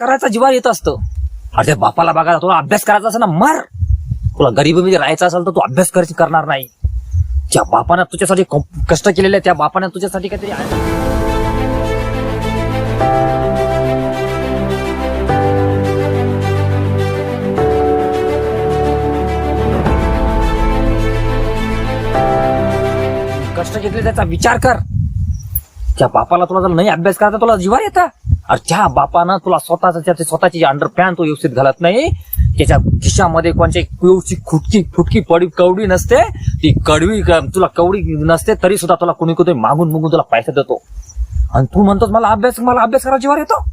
करायचा जीवा येत असतं. अरे त्या बापाला बघा तुला अभ्यास करायचा असेल ना मर. तुला गरिबीमध्ये म्हणजे राहायचं असेल तर तू अभ्यास करायची करणार नाही. ज्या बापानं तुझ्यासाठी क- कष्ट केलेले त्या बापानं तुझ्यासाठी काहीतरी आहे. कष्ट घेतले त्याचा विचार कर. त्या बापाला तुला जर नाही अभ्यास करायचा तुला जीवा येतं. अरे त्या बापानं तुला स्वतःच त्याचे स्वतःची अंडर पॅन्ट तो व्यवस्थित घालत नाही त्याच्या खिशामध्ये कोणची पिवची खुटकी फुटकी पडी कवडी नसते ती कडवी तुला कवडी नसते तरी सुद्धा तुला कोणी कोणी मागून मागून तुला पैसे देतो. आणि तू म्हणतोस मला अभ्यास मला अभ्यास करायला जीवार येतो?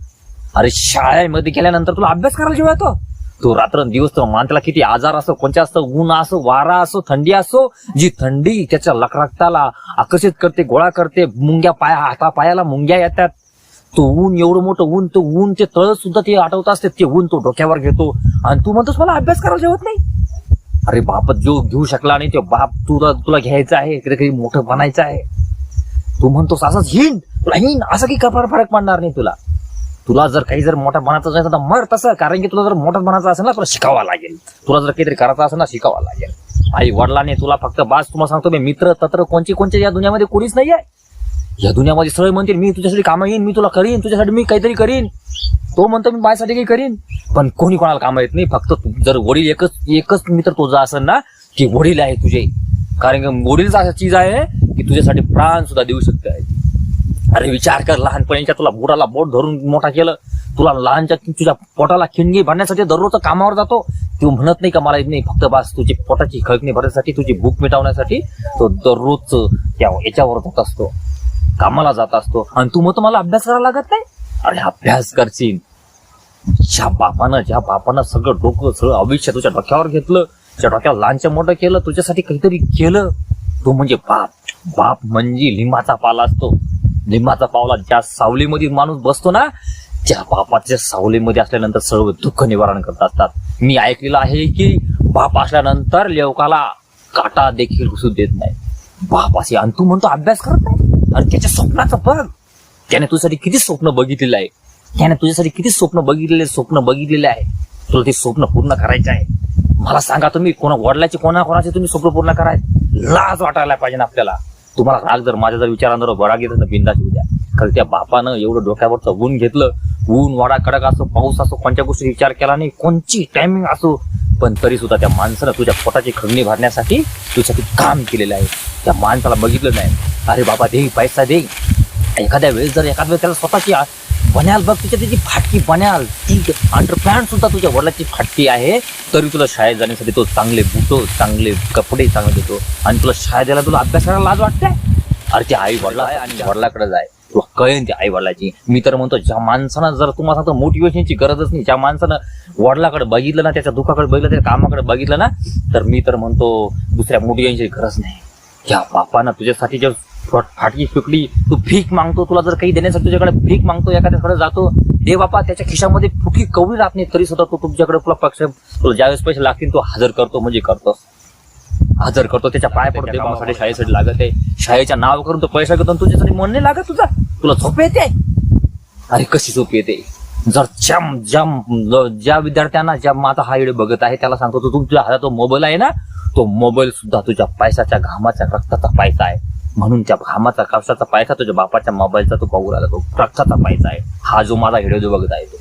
अरे शाळेमध्ये गेल्यानंतर तुला अभ्यास करायला जीवा येतो. तो रात्र दिवस तो माणसाला किती आजार असो कोणत्या असतो ऊन असो वारा असो थंडी असो जी थंडी त्याच्या लखरक्ताला आकर्षित करते गोळा करते मुंग्या पाया हाता पायाला मुंग्या येतात. तो ऊन एवढं मोठं ऊन तो ऊन ते तळ सुद्धा ते आठवत असते ते ऊन तो डोक्यावर घेतो. आणि तू म्हणतोस मला अभ्यास करायला जेवत नाही. अरे बाप जो घेऊ शकला नाही तो बाप तुला तुला घ्यायचा आहे कधी कधी मोठं बनायचं आहे. तू म्हणतोस असंच हिंड तुला हिंड असं की कपार फरक पडणार नाही तुला. तुला जर काही जर मोठा बनायचं असेल तर मर तसं कारण की तुला जर मोठा बनायचं असेल ना तुला शिकावा लागेल. तुला जर काहीतरी करायचं असेल ना शिकावा लागेल. आई वडिलांनी तुला फक्त बास तुम्हाला सांगतो मी मित्र तत्र कोणचे कोणचे या दुनियामध्ये कोणीच नाही आहे या दुनियामध्ये सरळ म्हणतील मी तुझ्यासाठी कामं येईन मी तुला करीन तुझ्यासाठी मी काहीतरी करीन. तो म्हणतो मी माझ्यासाठी काही करीन. पण कोणी कोणाला कामं येत नाही फक्त तू- जर वडील एकच एकच मित्र तुझा असेल ना की वडील आहे तुझे. कारण की वडीलच असा चीज आहे की तुझ्यासाठी प्राण सुद्धा देऊ शकते. अरे विचार कर लहानपणीच्या तुला बुडाला बोट धरून मोठा केलं तुला लहानच्या तुझ्या पोटाला खिणगी भरण्यासाठी दररोज कामावर जातो. तू म्हणत नाही का मला येत नाही फक्त बस तुझी पोटाची खळकणी भरण्यासाठी तुझी भूक मिटवण्यासाठी. तो दररोज त्या याच्यावर जात असतो. कामाला जात असतो. आणि तू मग मला अभ्यास करायला लागत नाही? अरे अभ्यास करशील. ज्या बापानं ज्या बापानं सगळं डोकं सगळं आयुष्य तुझ्या डोक्यावर घेतलं तुझ्या डोक्यावर लहानचं मोठं केलं तुझ्यासाठी काहीतरी केलं तो म्हणजे बाप. बाप म्हणजे लिंबाचा पाला असतो. लिंबाचा पावला ज्या सावलीमध्ये माणूस बसतो ना त्या बापाच्या सावलीमध्ये असल्यानंतर सर्व दुःख निवारण करत असतात. मी ऐकलेलं आहे की बाप असल्यानंतर लेवकाला काटा देखील घुसू देत नाही. बाप असे आणि तू म्हणतो अभ्यास करत नाही? आणि त्याच्या स्वप्नाचं बघ. त्याने तुझ्यासाठी किती स्वप्न बघितलेलं आहे. त्याने तुझ्यासाठी किती स्वप्न बघितलेले स्वप्न बघितलेले आहे. तुला ते स्वप्न पूर्ण करायचे आहे. मला सांगा तुम्ही कोणा वडिलाचे कोणा कोणाचे तुम्ही स्वप्न पूर्ण कराय लाज वाटायला पाहिजे ना आपल्याला. तुम्हाला राग जर माझ्या जर विचारांवर बरा घेत तर बिंदाची उद्या. कारण त्या बापानं एवढं डोक्यावरचं ऊन घेतलं. ऊन वाडा कडक असो पाऊस असो कोणत्या गोष्टी विचार केला नाही. कोणची टायमिंग असो पण तरी सुद्धा त्या माणसानं तुझ्या पोटाची खंगणी भरण्यासाठी तुझ्यासाठी काम केलेलं आहे. त्या माणसाला बघितलं नाही. अरे बाबा दे पैसा दे एखाद्या वेळेस जर एखाद्या वेळेस त्याला स्वतःची बनाल बन्याल बघ तुझ्या त्याची फाटकी बन्याल ती अंडरपॅन्ट सुद्धा तुझ्या वडिलाची फाटकी आहे. तरी तुला शाळेत जाण्यासाठी तो चांगले बुटो चांगले कपडे चांगले देतो. आणि तुला शाळेत द्यायला तुला अभ्यास करायला लाज वाटते? अरे ते आई वडला आहे आणि वडिलाकडे जाय. तुला कळेन त्या आई वडिलाची मी तर म्हणतो ज्या माणसानं जर तुम्हाला सांगतो मोटिवेशनची गरजच नाही. ज्या माणसानं वडिलाकडे बघितलं ना त्याच्या दुःखाकडे बघितलं त्याच्या कामाकडे बघितलं ना तर मी तर म्हणतो दुसऱ्या मोटिवेशनची गरज नाही. त्या बापानं तुझ्यासाठी जर फट- फाटकी फिकली तू भीक मागतो तुला जर काही देण्यासाठी तुझ्याकडे भीक मागतो एखाद्याकडे जातो दे बापा त्याच्या खिशामध्ये फुटकी कवळी राहत नाही तरी सुद्धा तो तुमच्याकडे तुला पक्ष तुला ज्यावेळेस पैसे लागतील तो हजर करतो म्हणजे करतो. हजर करतो त्याच्या पाय पडतो कामासाठी शाळेसाठी लागत आहे शाळेच्या नाव करून तो पैसा घेतो तुझ्यासाठी मन नाही लागत तुझा. तुला झोप येते. अरे कशी झोप येते? जर ज्या ज्या ज्या विद्यार्थ्यांना ज्या माझा हा व्हिडिओ बघत आहे त्याला सांगतो तो तुमच्या हातात तो मोबाईल आहे ना तो मोबाईल सुद्धा तुझ्या पैशाच्या घामाच्या रक्ताचा पैसा आहे. म्हणून त्या घामाचा कष्टाचा पैसा तुझ्या बापाच्या मोबाईलचा तो बघू राहिला तो रक्ताचा पैसा आहे. हा जो माझा व्हिडिओ जो बघत आहे तो.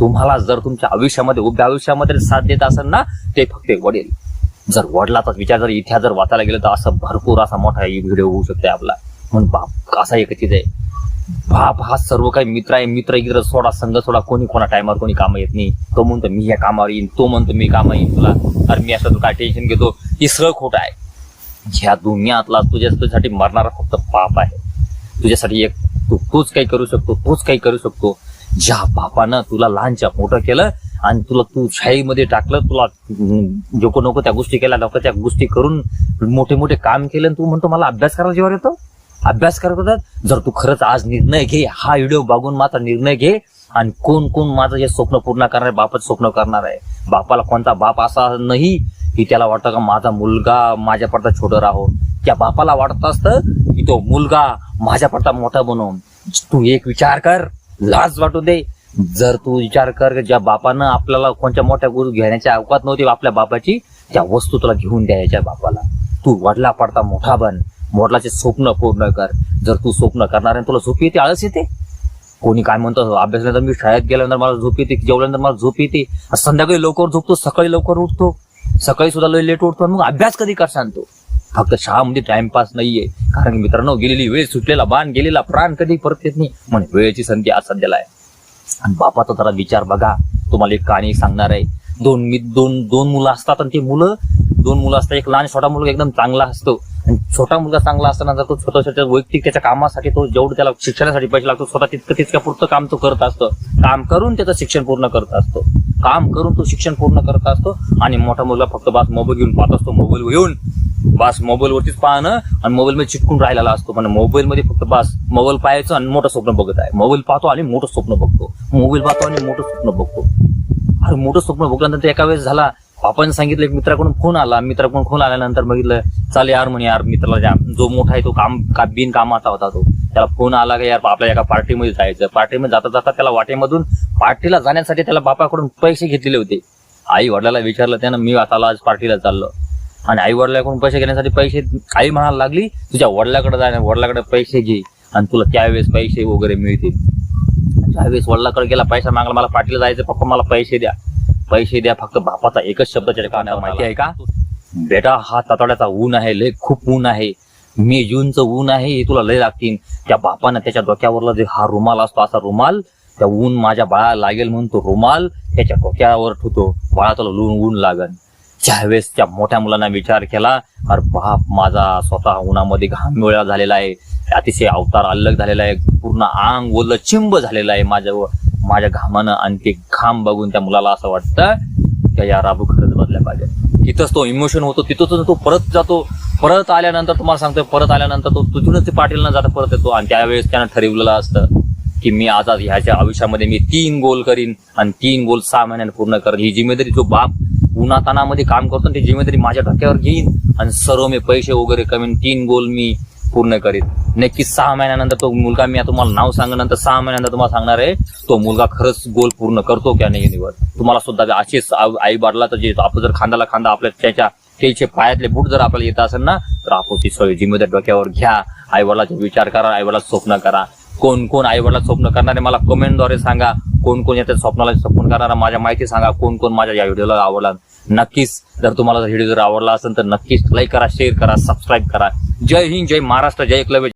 तुम्हाला जर तुमच्या आयुष्यामध्ये उभ्या आयुष्यामध्ये साथ देत असेल ना ते फक्त वडील. जर वडिलाचा विचार जर इतिहास जर वाचायला गेलं तर असं भरपूर असा मोठा व्हिडिओ होऊ शकते आपला. म्हणून बाप असा एक चीज आहे बाप हा सर्व काही मित्र आहे मित्र इकडे सोडा संघ सोडा कोणी कोणा टायमावर कोणी कामं येत नाही. तो म्हणतो मी या कामावर येईन. तो म्हणतो मी कामं येईन तुला. अरे मी असं तू काय टेन्शन घेतो? हे सगळं खोटं आहे. ह्या दुनियातला तुझ्या तुझ्यासाठी मरणारा फक्त पाप आहे. तुझ्यासाठी एक तू तोच काही करू शकतो तूच काही करू शकतो. ज्या बापानं तुला लहानच्या मोठं केलं आणि तुला तू शाळेमध्ये टाकलं तुला जोको नको त्या गोष्टी केल्या नको त्या गोष्टी करून मोठे मोठे काम केलं आणि तू म्हणतो मला अभ्यास करायला जेव्हा येतो? अभ्यास करत होतात जर तू खरंच आज निर्णय घे हा व्हिडिओ बघून माझा निर्णय घे आणि कोण कोण माझं हे स्वप्न पूर्ण करणार आहे बापच स्वप्न करणार आहे. बापाला कोणता बाप असा नाही की त्याला वाटतं का माझा मुलगा माझ्या पडता छोटं राहो. त्या बापाला वाटत असतं की तो मुलगा माझ्या पडता मोठा बनवून तू एक विचार कर लाज वाटू दे. जर तू विचार कर ज्या बापानं आपल्याला कोणत्या मोठ्या गुरु घेण्याची अवकात नव्हती आपल्या बापाची त्या वस्तू तुला घेऊन द्यायच्या बापाला. तू वडला पडता मोठा बन. मोडलाचे स्वप्न पूर्ण कर. जर तू स्वप्न करणार आहे तुला झोप येते आळस येते? कोणी काय म्हणतो अभ्यासल्यानंतर मी शाळेत गेल्यानंतर मला झोप येते जेवल्यानंतर मला झोप येते. संध्याकाळी लवकर झोपतो सकाळी लवकर उठतो. सकाळी सुद्धा लय लेट उठतो मग अभ्यास कधी कर सांगतो. फक्त शाळामध्ये टाइमपास नाहीये. कारण की मित्रांनो गेलेली वेळ सुटलेला बाण गेलेला प्राण कधी परत येत नाही. म्हणून वेळेची संधी आज सध्याला आहे. आणि बापाचा जरा विचार बघा. तुम्हाला एक कहाणी सांगणार आहे. दोन मी दोन दोन मुलं असतात आणि ते मुलं दोन मुलं असतात. एक लहान छोटा मुलगा एकदम चांगला असतो. आणि छोटा मुलगा चांगला असताना जर तो छोटा छोट्या वैयक्तिक त्याच्या कामासाठी तो जेवढं त्याला शिक्षणासाठी पैसे लागतो स्वतः तितकं तितक्या पुरतं काम तो करत असतो. काम करून त्याचं शिक्षण पूर्ण करत असतो. काम करून तो शिक्षण पूर्ण करत असतो. आणि मोठा मुलगा फक्त बात मोबाईल घेऊन पाहत असतो मोबाईल घेऊन. बास मोबाईलवरतीच पाहणं आणि मोबाईलमध्ये चिटकून राहिलेला असतो. पण मोबाईलमध्ये फक्त बास मोबाईल पाहायचं आणि मोठं स्वप्न बघत आहे. मोबाईल पाहतो आणि मोठं स्वप्न बघतो. मोबाईल पाहतो आणि मोठं स्वप्न बघतो. अरे मोठं स्वप्न बघल्यानंतर एका वेळेस झाला बापाने सांगितलं एक मित्राकडून फोन आला. मित्राकडून फोन आल्यानंतर बघितलं चाल यार म्हणे यार मित्राला जो. मोठा आहे तो काम का बिन कामाचा होता तो. त्याला फोन आला का यार आपल्या एका पार्टीमध्ये जायचं. पार्टीमध्ये जाता जाता त्याला वाटेमधून पार्टीला जाण्यासाठी त्याला बापाकडून पैसे घेतलेले होते. आई वडिलाला विचारलं त्यानं मी आता आज पार्टीला चाललो. आणि आई वडिलाकडून पैसे घेण्यासाठी पैसे आई म्हणायला लागली तुझ्या वडिलाकडे जाण्या वडिलाकडे पैसे घे आणि तुला त्यावेळेस पैसे वगैरे मिळतील. त्यावेळेस वडिलाकडे गेला पैसा मागला मला पाटील जायचं पप्पा मला पैसे द्या. पैसे द्या फक्त बापाचा एकच शब्द त्याच्या कानावर माहिती आहे का? बेटा हा तातड्याचा ऊन आहे लय खूप ऊन आहे. मे जूनचं ऊन आहे हे तुला लय लागतील. त्या बापानं त्याच्या डोक्यावरला जे हा रुमाल असतो असा रुमाल त्या ऊन माझ्या बाळाला लागेल म्हणून तो रुमाल त्याच्या डोक्यावर ठेवतो. बाळा तुला ऊन ऊन ज्यावेळेसच्या ज्यावेळेस त्या मोठ्या मुलांना विचार केला अरे बाप माझा स्वतः उन्हामध्ये घाम मिळा झालेला आहे. अतिशय अवतार अल्लग झालेला आहे. पूर्ण आंग ओलं चिंब झालेलं आहे माझ्या माझ्या घामानं आणि ते घाम बघून त्या मुलाला असं वाटतं की या राबू खरंच बदल्या पाहिजे तिथंच तो इमोशन होतो तिथंच तो परत जातो. परत आल्यानंतर तुम्हाला सांगतो परत आल्यानंतर तो तिथूनच ते पाटील न जाता परत येतो. आणि त्यावेळेस त्यानं ठरवलेलं असतं की मी आज आज ह्याच्या आयुष्यामध्ये मी तीन गोल करीन आणि तीन गोल सहा महिन्याने पूर्ण करेन. ही जिम्मेदारी जो बाप उन्हातानामध्ये काम करतो ते जिम्मेदारी माझ्या डोक्यावर घेईन आणि सर्व मी पैसे वगैरे कमीन तीन गोल मी पूर्ण करीन. नक्कीच सहा महिन्यानंतर तो मुलगा मी तुम्हाला नाव सांगल्यानंतर सहा महिन्यानंतर तुम्हाला सांगणार आहे तो मुलगा खरंच गोल पूर्ण करतो की नाही निवड तुम्हाला सुद्धा असेच आई बाडला तर जे आपण जर खांद्याला खांदा आपल्या त्याच्या त्याचे पायातले बूट जर आपल्याला येत असेल ना तर आपण ती सगळी जिम्मेदारी डोक्यावर घ्या. आई विचार करा आई वडिलाचं स्वप्न करा. कोण कोण आई वडिलाचं स्वप्न करणारे मला कमेंटद्वारे सांगा. कोण कोण याच्या स्वप्नाला स्वप्न करणारा माझ्या माहिती सांगा कोण कोण माझ्या या व्हिडिओला आवडला. नक्कीच जर तुम्हाला व्हिडिओ जर आवडला असेल तर नक्कीच लाईक करा शेअर करा सबस्क्राईब करा. जय हिंद जय महाराष्ट्र जय एकलव्य.